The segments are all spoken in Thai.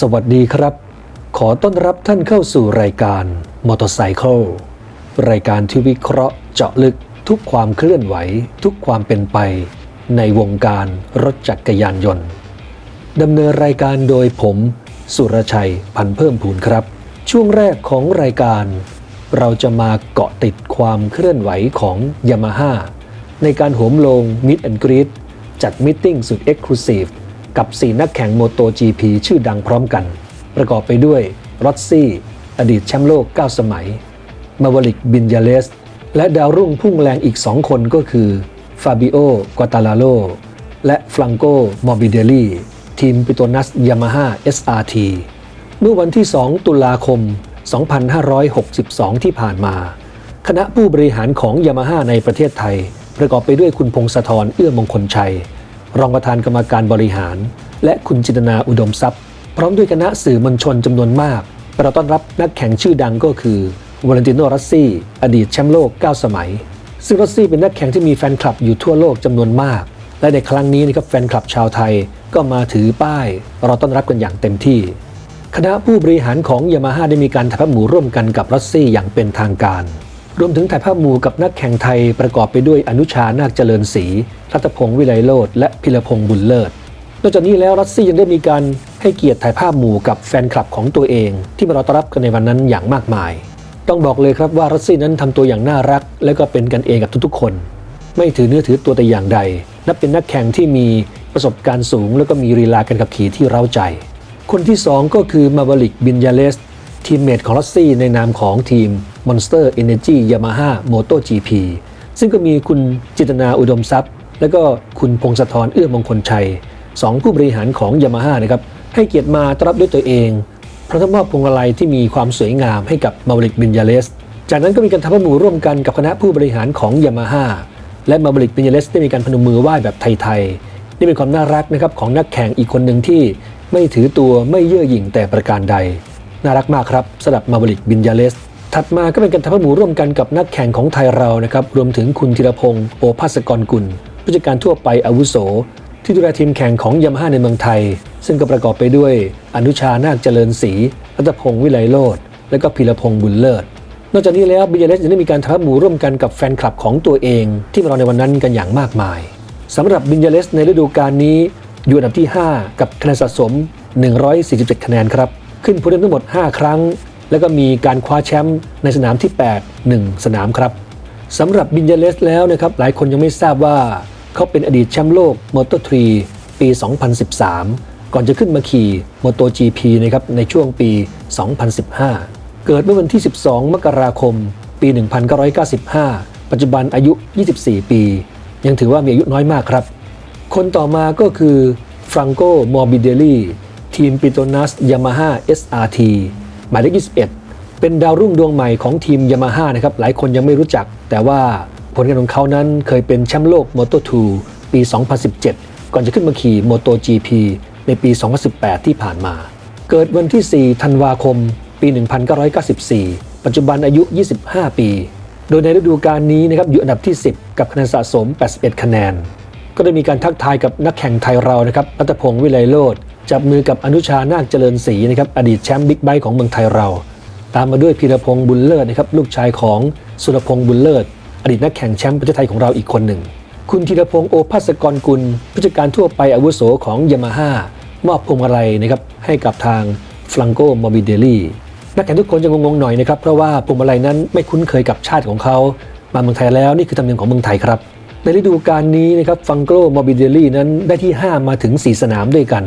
สวัสดีครับ ขอต้อนรับท่านเข้าสู่รายการมอเตอร์ไซค์รายการที่วิเคราะห์เจาะลึกทุกความเคลื่อนไหว ทุกความเป็นไป ในวงการรถจักรยานยนต์ดำเนินรายการโดยผม สุรชัยพันเพิ่มพูนครับ ช่วงแรกของรายการ เราจะมาเกาะติดความเคลื่อนไหวของยามาฮ่าในการโหมลงมิดแอนกรีดจัดมิทติ้งสุดเอ็กซ์คลูซีฟ กับ 4 นักแข่งโมโต GP ชื่อดังพร้อมกัน ประกอบไปด้วยรอ s ซี่ อดีตแชมป์โลก 9 สมัย มาวลิกบินยาเลส และดาวรุ่งพุ่งแรงอีก 2 คนก็คือฟาบิโอกวาตาลาโลและฟลังโกมอร์บิเดลีทีมปิโตนัสยามาฮ่า SRT เมื่อวันที่ 2 ตุลาคม 2562 ที่ผ่านมา คณะผู้บริหารของยามาฮ่าในประเทศไทย ประกอบไปด้วยคุณพงศธรเอื้อมงคลชัย รองประธานกรรมการบริหาร และคุณจินตนาอุดมทรัพย์ พร้อมด้วยคณะสื่อมวลชนจำนวนมากเราต้อนรับนักแข่งชื่อดังก็คือวาเลนติโนรัสซี่ อดีตแชมป์โลก 9 สมัย ซึ่งรัสซี่เป็นนักแข่งที่มีแฟนคลับอยู่ทั่วโลกจำนวนมาก และในครั้งนี้นะครับแฟนคลับชาวไทยก็มาถือป้ายรอต้อนรับกันอย่างเต็มที่ คณะผู้บริหารของยามาฮ่าได้มีการถ่ายภาพหมูร่วมกันกับรัสซี่อย่างเป็นทางการ รวมถึงถ่ายภาพหมู่กับนักแข่งไทยประกอบไปด้วยอนุชานาคเจริญศรีรัตพงศ์วิไลโลดและพิรพงศ์บุญเลิศนอกจากนี้แล้วรัสซี่ยังได้มีการให้เกียรติถ่ายภาพหมู่กับแฟนคลับของตัวเอง ที่มารอต้อนรับกันในวันนั้นอย่างมากมาย ต้องบอกเลยครับว่ารัสซี่นั้นทำตัวอย่างน่ารัก และก็เป็นกันเองกับทุกๆคน ไม่ถือเนื้อถือตัวแต่อย่างใด นับเป็นนักแข่งที่มีประสบการณ์สูง แล้วก็มีรีลาการขับขี่ที่เร้าใจ คนที่ 2 ก็คือมาบลิกบินยาเลส ทีมเมทของรัสซี่ในนามของทีม Monster Energy Yamaha Moto GP ซึ่งก็มีคุณจิตนาอุดมทรัพย์ และก็คุณพงศธรเอื้อมงคลชัยสองผู้บริหารของยามาฮ่านะครับให้เกียรติมาต้อนรับด้วยตัวเองพร้อมทั้งมอบพวงมาลัยที่มีความสวยงามให้กับมาบลิกบินยาเลส จากนั้นก็มีการทำพระหมูร่วมกันกับคณะผู้บริหารของยามาฮ่าและมาบลิกบินยาเลสได้มีการพนมมือไหว้แบบไทยๆ นี่เป็นความน่ารักนะครับของนักแข่งอีกคนหนึ่งที่ไม่ถือตัวไม่เย่อหยิ่งแต่ประการใด น่ารักมากครับสำหรับมาบลิกบินยาเลส ถัดมาก็เป็นการทำหมูร่วมกันกับนักแข่งของไทยเรานะครับรวมถึงคุณธีรพงศ์โอภาสกรกุลผู้จัดการทั่วไปอาวุโส ที่ดูแลทีมแข่งของยามาฮ่าในเมืองไทย ซึ่งก็ประกอบไปด้วย อนุชานาคเจริญศรีรัตพงศ์วิไลโลดและก็พิรพงศ์บุญเลิศนอกจากนี้แล้วบิยาเลสยังได้มีการทำพระหมูร่วมกันกับแฟนคลับของตัวเอง ที่มารอในวันนั้นกันอย่างมากมายสำหรับบินยาเลสในฤดูกาลนี้อยู่อันดับที่ 5 กับคะแนนสะสม 147 คะแนนครับ ขึ้นโพเดียมทั้งหมด 5 ครั้ง แล้วก็มีการคว้าแชมป์ในสนามที่ 8 1 สนามครับสำหรับบินยาเลสแล้วนะครับหลายคนยังไม่ทราบว่าเขาเป็นอดีตแชมป์โลกมอเตอร์ทรีปี 2013 ก่อนจะขึ้นมาขี่มอ t o GP นะครับในช่วงปี 2015 เกิดเมื่อวันที่ 12 มกราคม ปี 1995 ปัจจุบันอายุ 24 ปี ยังถือว่ามีอายุน้อยมากครับ คนต่อมาก็คือฟรังโกมอร์บิเดลี ทีมปิโตนัสยามาฮ่า SRT หมายเลข21 เป็นดาวรุ่งดวงใหม่ของทีมยามาฮ่านะครับ หลายคนยังไม่รู้จัก แต่ว่าผลงานของเขานั้นเคยเป็นแชมป์โลก Moto2 ปี 2017 ก่อนจะขึ้นมาขี่ Moto GP ในปี 2018 ที่ผ่านมา เกิดวันที่ 4 ธันวาคม ปี 1994 ปัจจุบันอายุ 25 ปี โดยในฤดูกาลนี้นะครับอยู่อันดับที่ 10 กับคะแนนสะสม 81 คะแนน ก็ได้มีการทักทายกับนักแข่งไทยเรานะครับรัตพงศ์วิไลโลด จับมือกับอนุชานาคเจริญศรีนะครับอดีตแชมป์บิ๊กไบค์ของเมืองไทยเรา ตามมาด้วยพีรพงศ์บุญเลิศนะครับลูกชายของสุรพงศ์บุญเลิศ อดีตนักแข่งแชมป์ประเทศไทยของเราอีกคนหนึ่ง คุณธีรพงศ์โอภาสกรกุลผู้จัดการทั่วไปอาวุโสของยามาฮ่ามอบพวงมาลัยนะครับให้กับทางฟลังโกมอบิเดลี่นักแข่งทุกคนจะงงๆหน่อยนะครับเพราะว่าพวงมาลัยนั้นไม่คุ้นเคยกับชาติของเขามาเมืองไทยแล้วนี่คือธรรมเนียมของเมืองไทยครับ ในฤดูกาลนี้นะครับฟังโกมอบิเดลี่นั้นได้ที่ 5 มาถึง 4 สนามด้วยกัน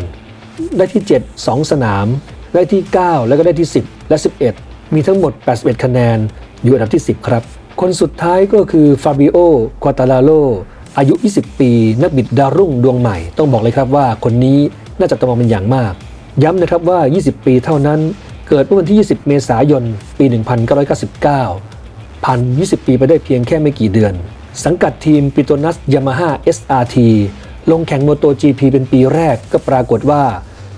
ได้ที่ 7 2 สนาม ได้ที่ 9 แล้วก็ได้ที่ 10 และ 11 มีทั้งหมด 81 คะแนน อยู่อันดับที่ 10 ครับ คนสุดท้ายก็คือฟาบิโอควาตาลาโลอายุ 20 ปี นักบิดดาวรุ่งดวงใหม่ ต้องบอกเลยครับว่าคนนี้น่าจะตมองเป็นอย่างมาก ย้ำนะครับว่า 20 ปีเท่านั้น เกิดเมื่อวันที่ 20 เมษายน ปี 1999 ผ่าน 20 ปีไปได้เพียงแค่ไม่กี่เดือน สังกัดทีมปิโตนัสยามาฮ่า SRT ลงแข่งโมโต GP เป็นปีแรกก็ปรากฏว่า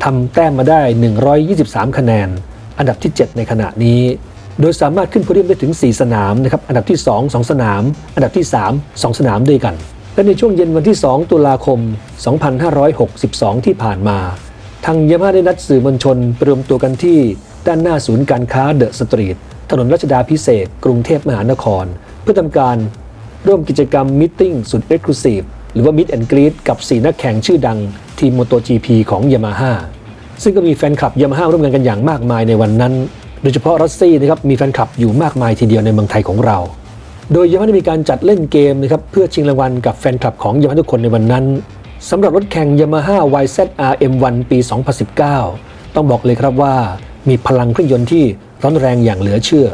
ทำแต้มมาได้ 123 คะแนน อันดับที่ 7 ในขณะนี้ โดยสามารถขึ้นโพเดียมได้ถึง 4 สนามนะครับ อันดับที่ 2 2 สนาม อันดับที่ 3 2 สนามด้วยกัน และในช่วงเย็นวันที่ 2 ตุลาคม 2562 ที่ผ่านมา ทางยามาได้นัดสื่อมวลชนรวมตัวกันที่ด้านหน้าศูนย์การค้าเดอะสตรีท ถนนรัชดาพิเศษ กรุงเทพมหานคร เพื่อทำการร่วมกิจกรรมมิทติ้งสุดเอ็กซ์คลูซีฟหรือว่ามิดแอนกรีดกับ 4 นักแข่งชื่อดังทีม MotoGP ของยามาฮ่า ซึ่งก็มีแฟนคลับยามาฮ่าร่วมงานกันอย่างมากมายในวันนั้น โดยเฉพาะรัสซี่นะครับมีแฟนคลับอยู่มากมายทีเดียวในเมืองไทยของเรา โดยยามาฮ่าได้มีการจัดเล่นเกมนะครับเพื่อชิงรางวัลกับแฟนคลับของยามาฮ่าทุกคนในวันนั้นสำหรับรถแข่ง Yamaha YZR M1 ปี 2019 ต้องบอกเลยครับว่า มีพลังเครื่องยนต์ที่ร้อนแรงอย่างเหลือเชื่อ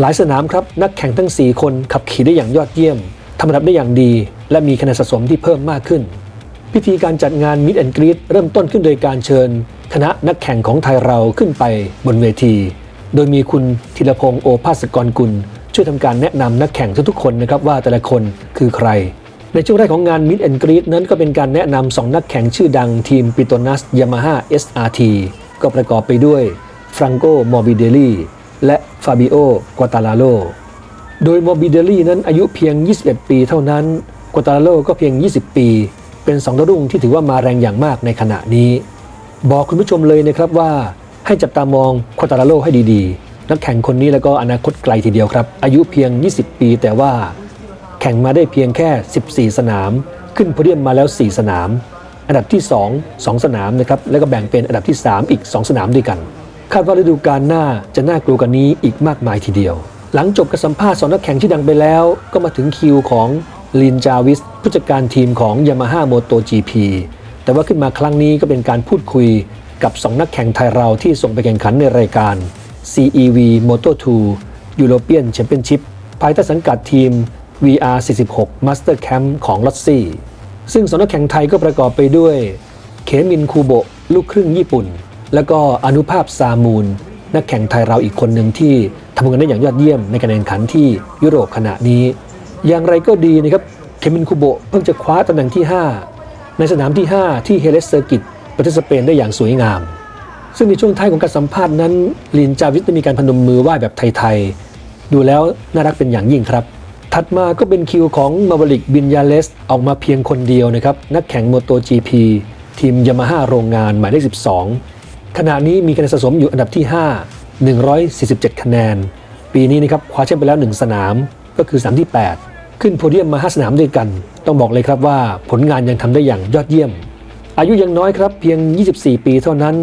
หลายสนามครับนักแข่งทั้ง 4 คนขับขี่ได้อย่างยอดเยี่ยมทำระดับได้อย่างดี และมีคะแนนสะสมที่เพิ่มมากขึ้น พิธีการจัดงานมิดแอนกรีดเริ่มต้นขึ้นโดยการเชิญ คณะนักแข่งของไทยเราขึ้นไปบนเวที โดยมีคุณธีรพงษ์โอภาสกรกุล ช่วยทำการแนะนำนักแข่งทุกๆคนนะครับว่าแต่ละคนคือใคร ในช่วงแรกของงาน Meet and Greet นั้นก็เป็นการแนะนำสองนักแข่งชื่อดังทีมปิโตนัสยามาฮ่า SRT ก็ประกอบไปด้วยฟรังโกมอร์บิเดลีและฟาบิโอกวาตาลาโลโดยมอร์บิเดลีนั้นอายุเพียง 21 ปีเท่านั้นกวตาลาโลก็เพียง 20 ปี เป็นสองดาวรุ่งที่ถือว่ามาแรงอย่างมากในขณะนี้ บอกคุณผู้ชมเลยนะครับว่าให้จับตามองควาตาลาโลให้ดีๆ นักแข่งคนนี้แล้วก็อนาคตไกลทีเดียวครับ อายุเพียง 20 ปี แต่ว่าแข่งมาได้เพียงแค่ 14 สนาม ขึ้นโพเดียมมาแล้ว 4 สนาม อันดับที่ 2 2 สนามนะครับแล้วก็แบ่งเป็นอันดับที่ 3 อีก 2 สนามด้วยกัน คาดว่าฤดูกาลหน้าจะน่ากลัวกันนี้อีกมากมายทีเดียว หลังจบการสัมภาษณ์สองนักแข่งที่ดังไปแล้ว ก็มาถึงคิวของลินจาวิส ผู้จัดการทีมของ Yamaha Moto GP แต่ว่าขึ้นมาครั้งนี้ก็เป็นการพูดคุยกับ 2 นักแข่งไทยเราที่ส่งไปแข่งขันในรายการ CEV Moto2 European Championship ภายใต้สังกัดทีม VR 46 Master Camp ของลอตซี่ซึ่งสองนักแข่งไทยก็ประกอบไปด้วย เคมินคูโบะลูกครึ่งญี่ปุ่น แล้วก็อนุภาพซามูล นักแข่งไทยเราอีกคนหนึ่งที่ทำงานได้อย่างยอดเยี่ยมในการแข่งขันที่ยุโรปขณะนี้ อย่างไรก็ดีนะครับ เคมินคูโบะเพิ่งจะคว้าตำแหน่งที่ 5 ในสนามที่ 5 ที่เฮเลสเซอร์กิตประเทศสเปนได้อย่างสวยงาม ซึ่งในช่วงท้ายของการสัมภาษณ์นั้นลินจาวิสได้มีการพนมมือไหว้แบบไทยๆ ดูแล้วน่ารักเป็นอย่างยิ่งครับ ถัดมาก็เป็นคิวของมาวลิกบินยาเลสออกมาเพียงคนเดียวนะครับ นักแข่งโมโต GP ทีมยามาฮ่าโรงงานหมายเลข 12 ขณะนี้มีคะแนนสะสมอยู่อันดับที่ 5 147 คะแนน ปีนี้นะครับคว้าแชมป์ไปแล้ว 1 สนามก็คือสนามที่ 8 ขึ้นโพเดียมมา5สนามด้วยกัน ต้องบอกเลยครับว่าผลงานยังทำได้อย่างยอดเยี่ยม อายุยังน้อยครับเพียง 24 ปีเท่านั้น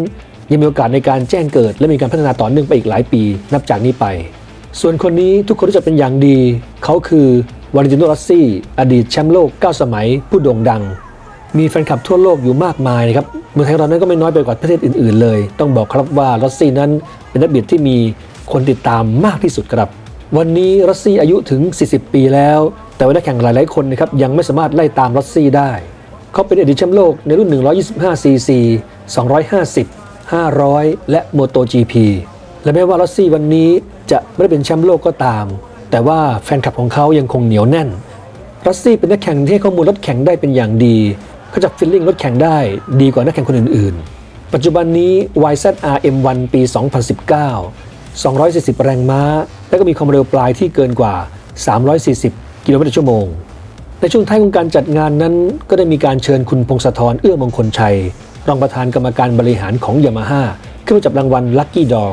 ยังมีโอกาสในการแจ้งเกิด และมีการพัฒนาต่อเนื่องไปอีกหลายปี นับจากนี้ไป ส่วนคนนี้ทุกคนรู้จักเป็นอย่างดี เขาคือวาเลนติโนรัสซี่อดีตแชมป์โลก 9 สมัย ผู้โด่งดัง มีแฟนคลับทั่วโลกอยู่มากมายนะครับเมืองไทยเรานั้นก็ไม่น้อยไปกว่าประเทศอื่น ๆ เลย ต้องบอกครับว่ารัสซี่นั้นเป็นนักบิดที่มีคนติดตามมากที่สุดครับ วันนี้รัสซี่อายุถึง 40 ปีแล้ว แต่ว่านักแข่งหลายๆคนนะครับยังไม่สามารถไล่ตามรัสซี่ได้ เขาเป็นอดีตแชมป์โลกในรุ่น 125 cc 250 500 และ MotoGP และแม้ว่าลอสซี่วันนี้จะไม่ได้เป็นแชมป์โลกก็ตาม แต่ว่าแฟนคลับของเขายังคงเหนียวแน่น รัสซี่เป็นนักแข่งที่ให้ข้อมูลรถแข่งได้เป็นอย่างดีเขาจะฟิลลิ่งรถแข่งได้ดีกว่านักแข่งคนอื่น ๆ ปัจจุบันนี้ YZR M1 ปี 2019 240 แรงม้า และก็มีความเร็วปลายที่เกินกว่า 340 กิโลเมตรต่อชั่วโมง ในช่วงท้ายของการจัดงานนั้น ก็ได้มีการเชิญคุณพงศธรเอื้อมงคลชัย รองประธานกรรมการบริหารของยามาฮ่าขึ้นมาจับรางวัลลัคกี้ดอ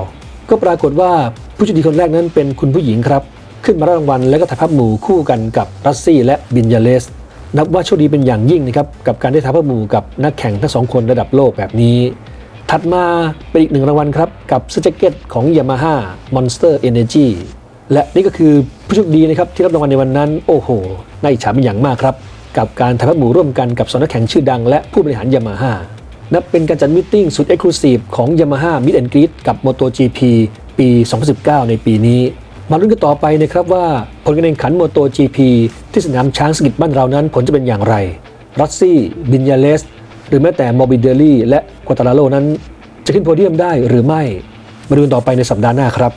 ก็ปรากฏว่าผู้โชคดีคนแรกนั้นเป็นคุณผู้หญิงครับ ขึ้นมารับรางวัลและก็ถ่ายภาพหมู่คู่กันกับรัสซี่และบินยาเลสนับว่าโชคดีเป็นอย่างยิ่งนะครับกับการได้ถ่ายภาพหมู่กับนักแข่งทั้งสองคนระดับโลกแบบนี้ ถัดมาเป็นอีกหนึ่งรางวัลครับ กับเสื้อแจ็คเก็ตของ Yamaha Monster Energy และนี่ก็คือผู้โชคดีนะครับที่รับรางวัลในวันนั้น โอ้โหน่าอิจฉาเป็นอย่างมากครับ กับการถ่ายภาพหมู่ร่วมกันกับสนักแข่งชื่อดังและผู้บริหาร Yamaha นับเป็นการจัดมิทติ้งสุดเอ็กซ์คลูซีฟของ Yamaha Meet and Greet กับ MotoGP ปี 2019 ในปีนี้ มาลุ้นกันต่อไปนะครับว่าผลการแข่งขัน MotoGP ที่สนามช้างสกิดบ้านเรานั้นผลจะเป็นอย่างไรรัสซี่บินยาเลส หรือแม้แต่มอร์บิเดลี่และกัวตาลาโลนั้น จะขึ้นโพเดียมได้หรือไม่ มาดูกันต่อไปในสัปดาห์หน้าครับ